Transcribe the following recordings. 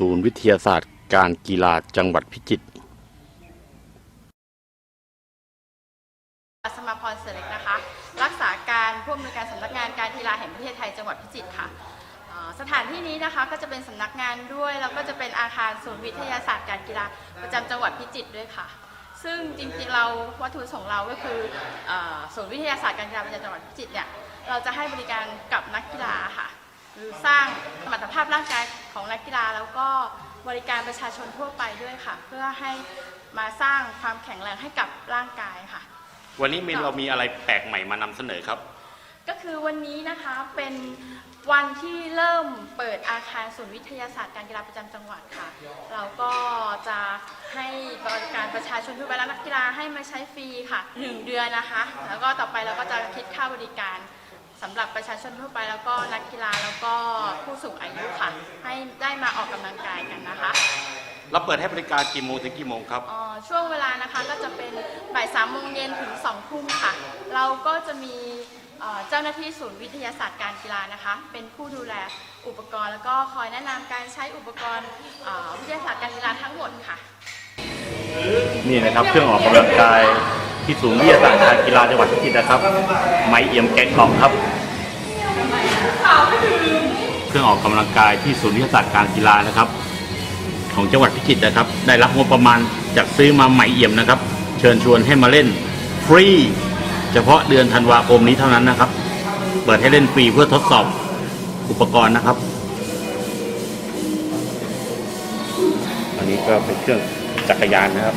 ศูนย์วิทยาศาสตร์การกีฬาจังหวัดพิจิตรสมาพรเสริกนะคะ รักษาการผู้อำนวยการสำนักงานการกีฬาแห่งประเทศไทยจังหวัดพิจิตรค่ะสถานที่นี้นะคะก็จะเป็นสำนักงานด้วย แล้วก็จะเป็นอาคารศูนย์วิทยาศาสตร์การกีฬาประจำจังหวัดพิจิตรด้วยค่ะ ซึ่งจริงๆเราวัตถุประสงค์เราก็คือศูนย์วิทยาศาสตร์การกีฬาประจำจังหวัดพิจิตรเนี่ยเราจะให้บริการกับนักกีฬาค่ะ หรือสร้างสมรรถภาพร่างกาย ของนักกีฬาแล้วก็บริการประชาชนทั่วไปด้วยค่ะ เพื่อให้มาสร้างความแข็งแรงให้กับร่างกายค่ะ วันนี้มีเรามีอะไรแปลกใหม่มานำเสนอครับ ก็คือวันนี้นะคะเป็นวันที่เริ่มเปิดอาคารศูนย์วิทยาศาสตร์การกีฬาประจำจังหวัดค่ะ เราก็จะให้บริการประชาชนทั่วไปและนักกีฬาให้มาใช้ฟรีค่ะหนึ่งเดือนนะคะ แล้วก็ต่อไปเราก็จะคิดค่าบริการสำหรับประชาชนทั่วไปแล้วก็นักกีฬาแล้วก็ผู้สูงอายุค่ะ ให้ได้มา ออกกำลังกายกันนะคะเราเปิดให้บริการกี่โมงถึงกี่โมงครับ เอ่อช่วงเวลานะคะก็จะเป็นบ่ายสามโมงเย็นถึงสองทุ่มค่ะ เราก็จะมีเอ่อเจ้าหน้าที่ศูนย์วิทยาศาสตร์การกีฬานะคะ เป็นผู้ดูแลอุปกรณ์ แล้วก็คอยแนะนำการใช้อุปกรณ์เอ่อวิทยาศาสตร์การกีฬาทั้งหมดค่ะ นี่นะครับเครื่องออกกำลังกายที่ศูนย์วิทยาศาสตร์การกีฬาจังหวัดพิจิตรนะครับ ไม้เอี่ยมแกะกล่องครับ เครื่องออกกำลังกายที่ศูนย์วิทยาศาสตร์การกีฬานะครับ ของจังหวัดพิจิตรนะครับ ได้รับงบประมาณจากซื้อมาไหม่เอี่ยมนะครับ เชิญชวนให้มาเล่นฟรี เฉพาะเดือนธันวาคมนี้เท่านั้นนะครับ เปิดให้เล่นฟรีเพื่อทดสอบอุปกรณ์นะครับ อันนี้ก็เป็นเครื่องจักรยานนะครับ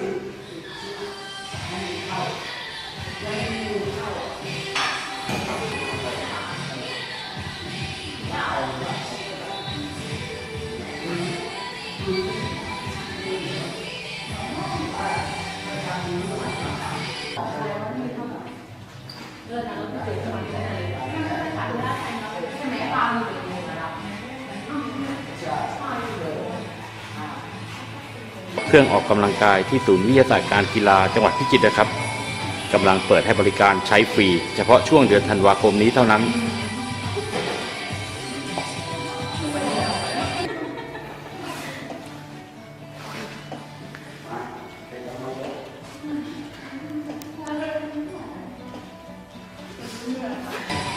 เครื่องออกกำลังกายที่ศูนย์วิทยาศาสตร์การกีฬาจังหวัดพิจิตรนะครับกำลังเปิดให้บริการใช้ฟรี เฉพาะช่วงเดือนธันวาคมนี้เท่านั้นค